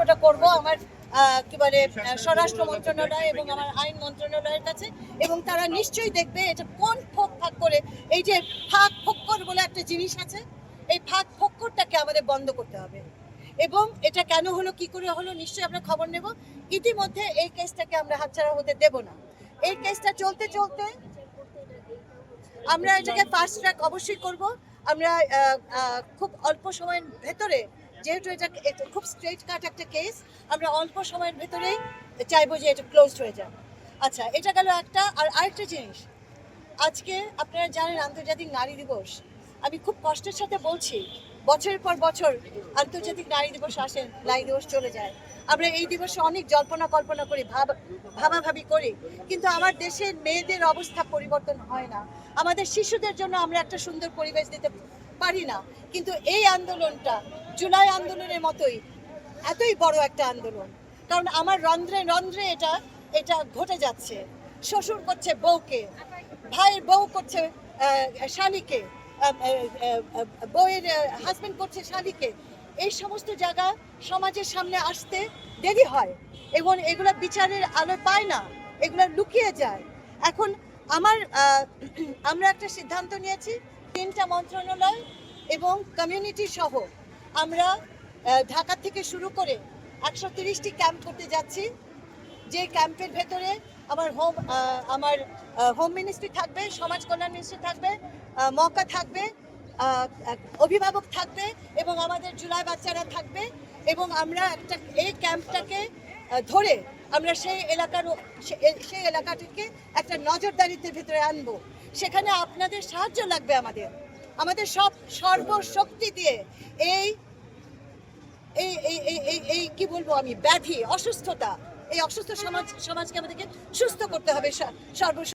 প্রশ্নটা করব আমার কি বলে স্বরাষ্ট্র মন্ত্রণালয় এবং আমার আইন মন্ত্রণালয়ের কাছে। এবং তারা নিশ্চয়ই দেখবে এটা কোন ফোক ফাঁক করে, এই যে ফাঁক ফোক্কর বলে একটা জিনিস আছে, এই ফাঁক ফোক্করটাকে আমাদের বন্ধ করতে হবে। এবং এটা কেন হলো, কি করে হলো, নিশ্চয়ই আমরা খবর নেব। ইতিমধ্যে এই কেসটাকে আমরা হাতছাড়া হতে দেব না। এই কেসটা চলতে চলতে আমরা এটাকে ফাস্ট ট্র্যাক অবশ্যই করব। আমরা খুব অল্প সময়ের ভেতরে যেহেতু এটা খুব স্ট্রেট কাট একটা কেস আমরা অল্প সময়ের ভেতরেই চাইব যে এটা ক্লোজ হয়ে যাক। আচ্ছা এটা গেল একটা, আর আরেকটা জিনিস, আজকে আপনারা জানেন আন্তর্জাতিক নারী দিবস আমি খুব কষ্টের সাথে বলছি, বছরের পর বছর আন্তর্জাতিক নারী দিবস আসেন নারী দিবস চলে যায়। আমরা এই দিবসে অনেক জল্পনা কল্পনা করি, ভাব, ভাবাভাবি করি, কিন্তু আমার দেশের মেয়েদের অবস্থা পরিবর্তন হয় না। আমাদের শিশুদের জন্য আমরা একটা সুন্দর পরিবেশ দিতে পারি না, কিন্তু এই আন্দোলনটা জুলাই আন্দোলনের মতোই, এতই বড় একটা আন্দোলন। কারণ আমার রন্ধ্রে রন্ধ্রে এটা এটা ঘটে যাচ্ছে। শ্বশুর করছে বউকে, ভাইয়ের বউ করছে শালিকে। বউয়ের হাজব্যান্ড করছে শালিকে। এই সমস্ত জায়গা সমাজের সামনে আসতে দেরি হয়। এবং এগুলো বিচারের আলো পায় না, এগুলো লুকিয়ে যায়। এখন আমার আমরা একটা সিদ্ধান্ত নিয়েছি, তিনটা মন্ত্রণালয় এবং কমিউনিটি সহ আমরা ঢাকা থেকে শুরু করে একশো তিরিশটি ক্যাম্প করতে যাচ্ছি। যে ক্যাম্পের ভেতরে আমার হোম আমার হোম মিনিস্ট্রি থাকবে, সমাজ কল্যাণ মিনিস্ট্রি থাকবে মক্কা থাকবে অভিভাবক থাকবে এবং আমাদের জুলাই বাচ্চারা থাকবে এবং আমরা একটা, এই ক্যাম্পটাকে ধরে আমরা সেই এলাকার সেই এলাকাটিকে একটা নজরদারিতে ভিতরে আনব। সেখানে আপনাদের সাহায্য লাগবে আমাদের। আমাদের সব সর্বশক্তি দিয়ে এই, এই- এই এই, কি বলব আমি, ব্যাধি, অসুস্থতা এই অসুস্থ সমাজ সমাজকে আমাদেরকে সুস্থ করতে হবে সর্ব